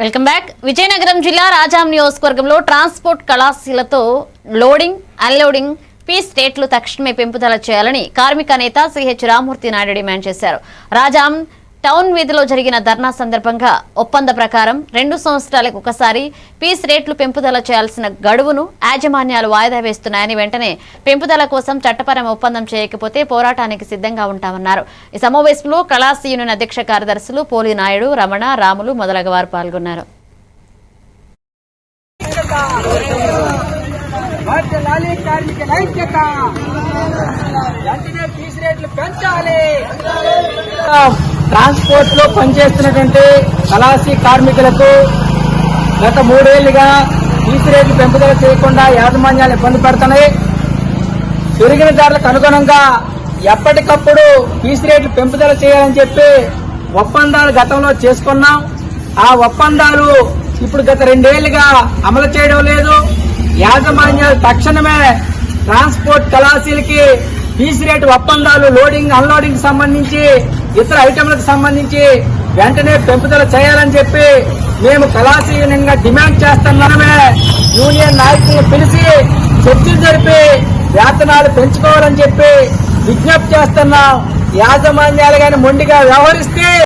Welcome back. Vizianagaram జిల్లా రాజాం నియోజకవర్గంలో transport కళాశీలతో లోడింగ్ అన్లోడింగ్ పీస్ రేట్లు తక్షణమే పెంపుదల చేయాలని కార్మిక నేత సిహెచ్ రామూర్తి నాయుడు డిమాండ్ చేశారు. రాజాం టౌన్ వీధిలో జరిగిన ధర్నా సందర్భంగా ఒప్పంద ప్రకారం రెండు సంవత్సరాలకు ఒకసారి పీస్ రేట్లు పెంపుదల చేయాల్సిన గడువును యాజమాన్యాలు వాయిదా వేస్తున్నాయని వెంటనే పెంపుదల కోసం చట్టపరం ఒప్పందం చేయకపోతే పోరాటానికి సిద్ధంగా ఉంటామన్నారు. ఈ సమావేశంలో కళాస్ యూనియన్ అధ్యక్ష కార్యదర్శులు పోలినాయుడు రమణ రాములు మొదలగు వారు పాల్గొన్నారు. వెంటనే రేట్లు పెంచాలి. ట్రాన్స్పోర్ట్లో పనిచేస్తున్నటువంటి కళాశీ కార్మికులకు గత మూడేళ్ళుగా ఫీజు రేట్లు పెంపుదల చేయకుండా యాజమాన్యాలు ఇబ్బంది పడుతున్నాయి. పెరిగిన ధరలకు అనుగుణంగా ఎప్పటికప్పుడు ఫీజు రేట్లు పెంపుదల చేయాలని చెప్పి ఒప్పందాలు గతంలో చేసుకున్నాం. ఆ ఒప్పందాలు ఇప్పుడు గత రెండేళ్ళుగా అమలు చేయడం లేదు. యాజమాన్యాలు తక్షణమే ట్రాన్స్పోర్ట్ కళాశీలకి ఫీజు రేటు ఒప్పందాలు లోడింగ్ అన్లోడింగ్ సంబంధించి ఇతర ఐటమ్లకు సంబంధించి వెంటనే పెంపుదల చేయాలని చెప్పి మేము కళాశీలంగా డిమాండ్ చేస్తున్నామే. యూనియన్ నాయకులను పిలిచి చర్చలు జరిపి వేతనాలు పెంచుకోవాలని చెప్పి విజ్ఞప్తి చేస్తున్నాం. యాజమాన్యాలు కానీ మొండిగా వ్యవహరిస్తే